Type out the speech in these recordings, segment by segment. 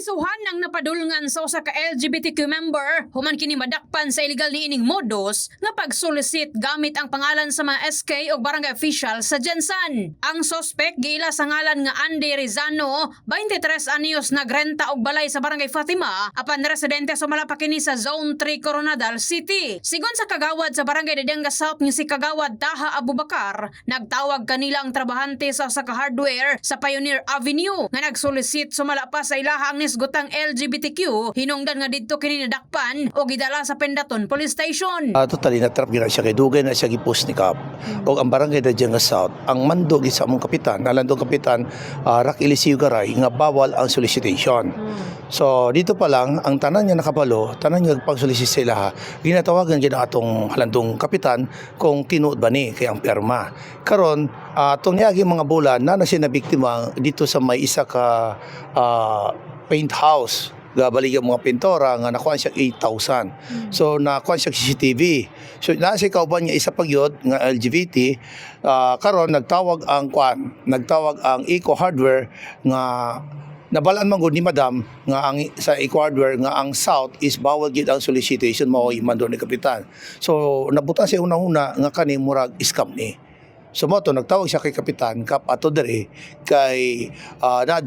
Naprisuhan ng napadulngan sa usa ka LGBTQ member human kini madakpan sa illegal niining modus nga pagsolicit gamit ang pangalan sa mga SK o barangay official sa Jensan. Ang sospek giila sa ngalan nga Andy Rizano, 23 anyos nagrenta og balay sa barangay Fatima apan residente sumalapa kini sa Zone 3 Coronadal City. Sigon sa kagawad sa barangay Didanga South nga si kagawad Taha Abubakar, nagtawag kanila ang trabahante sa usa ka hardware sa Pioneer Avenue nga nagsolicit sumala pa sa ilaha ang nisgotang LGBTQ hinungdan nga didto kini nadakpan o gidala sa Pendaton Police Station. Uh, totally na-trap gina siya kay dugay na siya gipost ni Kap. O ang barangay na dyan nga South, ang mando gi sa among kapitan, nalandong kapitan, uh, Rak Eliseo Garay, nga bawal ang solicitation. So dito pa lang, ang tanan niya nakabalo, tanan niya pang solicit sa ilaha, ginatawagan gina atong halandong kapitan kung tinuod ba ni kay ang perma. Karon, uh, itong niyagi mga bulan na na siya na biktima dito sa may isa ka ah, paint house gabalik yung mga pintora nga nakuha siya 8,000. So nakuha siya CCTV. So nasa kauban niya isa pagyod nga LGBT ah, karon nagtawag ang kwan, nagtawag ang Eco Hardware nga nabalaan man gud ni madam nga ang sa Hardware nga ang South is bawal gid ang solicitation mao imando ni kapitan. So nabutan siya una-una nga kani murag scam ni. So mo to nagtawag siya kay kapitan kap ato diri kay uh, na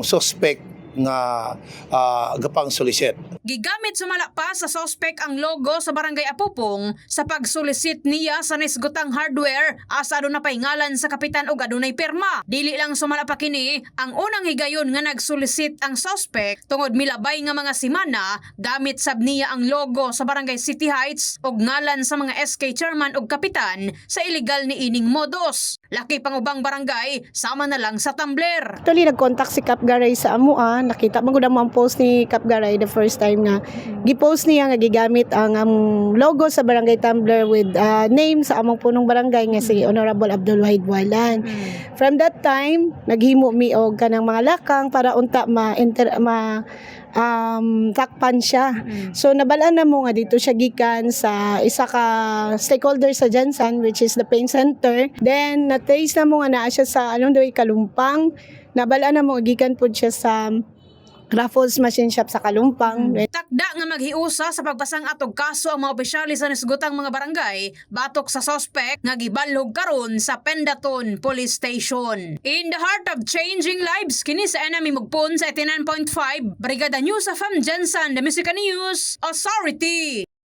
suspect nga ah, gapang solicit. Gigamit sumala pa sa sospek ang logo sa barangay Apupong sa pagsolicit niya sa nisgotang hardware asa aduna pay ngalan sa kapitan ug adunay pirma. Dili lang sumala pa kini ang unang higayon nga nagsolicit ang sospek tungod milabay nga mga simana gamit sab niya ang logo sa barangay City Heights ug ngalan sa mga SK chairman ug kapitan sa illegal ni ining modus. Laki pang ubang barangay sama na lang sa Tumblr. Actually, nag-contact si Cap Garay sa Amua. Nakita mo ko na mga post ni Cap Garay the first time nga. Gipost niya nga gigamit ang um, logo sa Barangay Tumblr with uh, name sa among punong barangay nga si Honorable Abdul Wahid Walan. From that time, naghimo mi og kanang mga lakang para unta ma, inter, ma um, takpan siya. So nabalaan na mo nga dito siya gikan sa isa ka stakeholder sa Jansan which is the pain center. Then na-trace na mo nga naa siya sa anong daw Kalumpang. Nabalaan na mo gikan pud siya sa Raffles Machine Shop sa Kalumpang. Takda nga maghiusa sa pagbasang atog kaso ang mga opisyali sa nisgutang mga barangay batok sa sospek nga gibalhog karon sa Pendaton Police Station. In the heart of changing lives kini sa enemy mugpon sa 89.5 Brigada News of Jensen, the Musica News Authority.